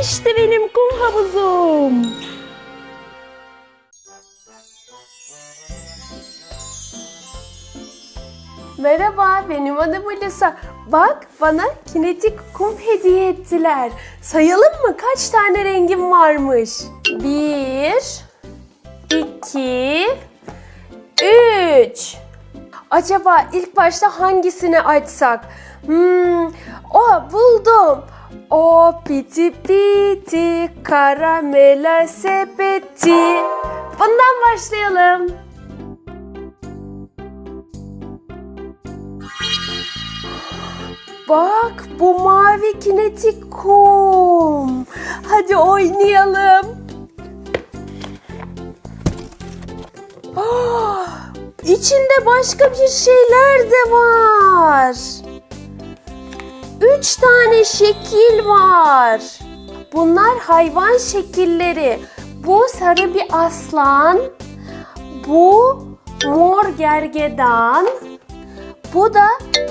İşte benim kum havuzum. Merhaba, benim adım Alisa. Bak, bana kinetik kum hediye ettiler. Sayalım mı kaç tane rengim varmış? Bir, iki, üç. Acaba ilk başta hangisini açsak? Hmm, o buldum. O piti piti karamela sepeti. Bundan başlayalım. Bak bu mavi kinetik kum. Hadi oynayalım. Ah, içinde başka bir şeyler de var. Üç tane şekil var. Bunlar hayvan şekilleri. Bu sarı bir aslan. Bu mor gergedan. Bu da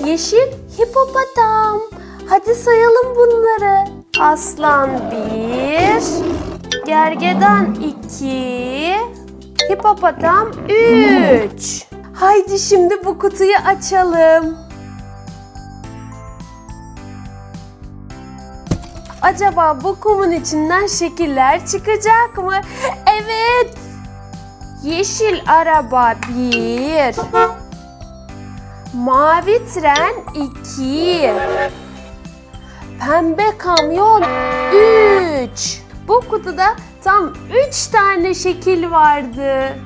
yeşil hipopotam. Hadi sayalım bunları. Aslan bir, gergedan iki, hipopotam üç. Haydi şimdi bu kutuyu açalım. Acaba bu kumun içinden şekiller çıkacak mı? Evet. Yeşil araba bir. Mavi tren 2. Pembe kamyon 3. Bu kutuda tam 3 tane şekil vardı.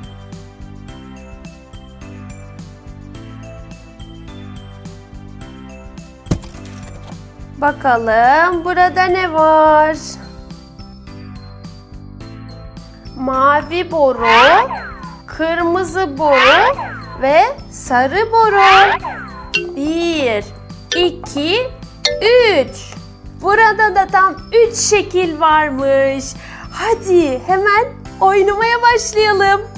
Bakalım burada ne var? Mavi boru, kırmızı boru ve sarı boru. Bir, iki, üç. Burada da tam üç şekil varmış. Hadi hemen oynamaya başlayalım.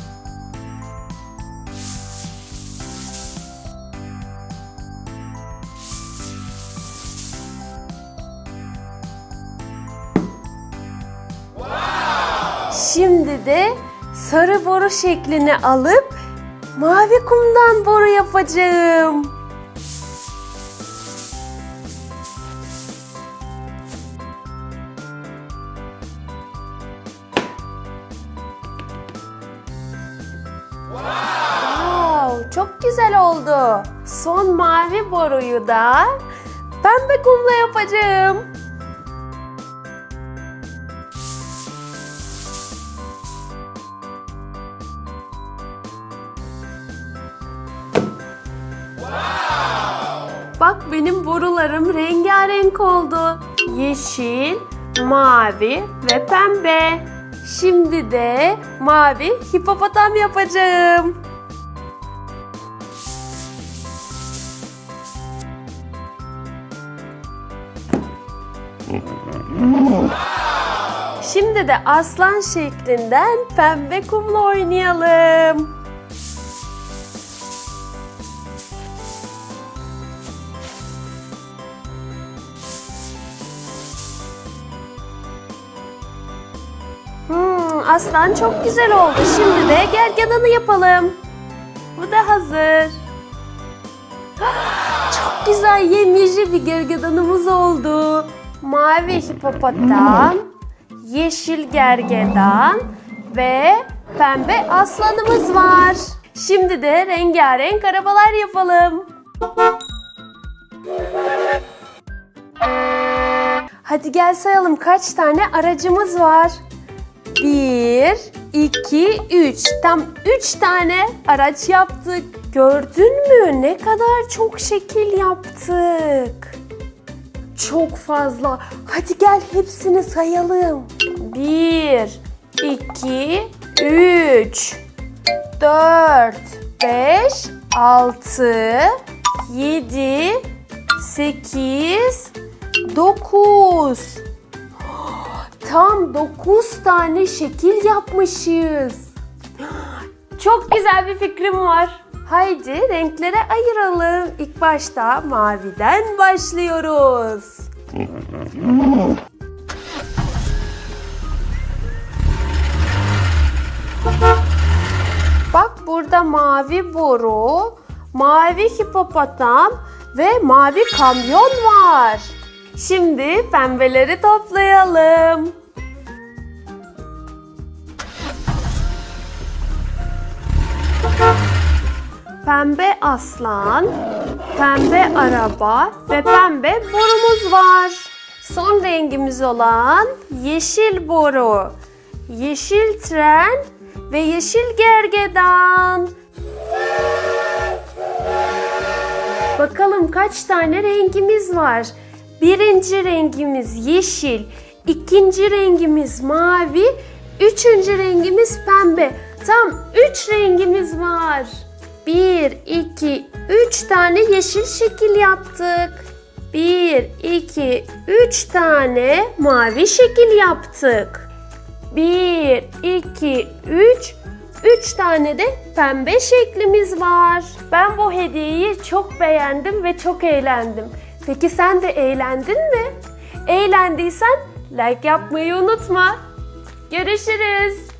Şimdi de sarı boru şeklini alıp mavi kumdan boru yapacağım. Wow, çok güzel oldu. Son mavi boruyu da pembe kumla yapacağım. Bak benim borularım rengarenk oldu. Yeşil, mavi ve pembe. Şimdi de mavi hipopotam yapacağım. Şimdi de aslan şeklinden pembe kumla oynayalım. Aslan çok güzel oldu. Şimdi de gergedanı yapalım. Bu da hazır. Çok güzel yemyeşil bir gergedanımız oldu. Mavi hipopotam, yeşil gergedan ve pembe aslanımız var. Şimdi de rengarenk arabalar yapalım. Hadi gel sayalım kaç tane aracımız var. Bir, iki, üç. Tam üç tane araç yaptık. Gördün mü? Ne kadar çok şekil yaptık. Çok fazla. Hadi gel hepsini sayalım. Bir, iki, üç, dört, beş, altı, yedi, sekiz, dokuz tam 9 tane şekil yapmışız. Çok güzel bir fikrim var. Haydi renklere ayıralım. İlk başta maviden başlıyoruz. Bak burada mavi boru, mavi hipopotam ve mavi kamyon var. Şimdi pembeleri toplayalım. Pembe aslan, pembe araba ve pembe borumuz var. Son rengimiz olan yeşil boru, yeşil tren ve yeşil gergedan. Bakalım kaç tane rengimiz var. Birinci rengimiz yeşil, ikinci rengimiz mavi, üçüncü rengimiz pembe. Tam üç rengimiz var. Bir, iki, üç tane yeşil şekil yaptık. Bir, iki, üç tane mavi şekil yaptık. Bir, iki, üç, üç tane de pembe şeklimiz var. Ben bu hediyeyi çok beğendim ve çok eğlendim. Peki sen de eğlendin mi? Eğlendiysen like yapmayı unutma. Görüşürüz.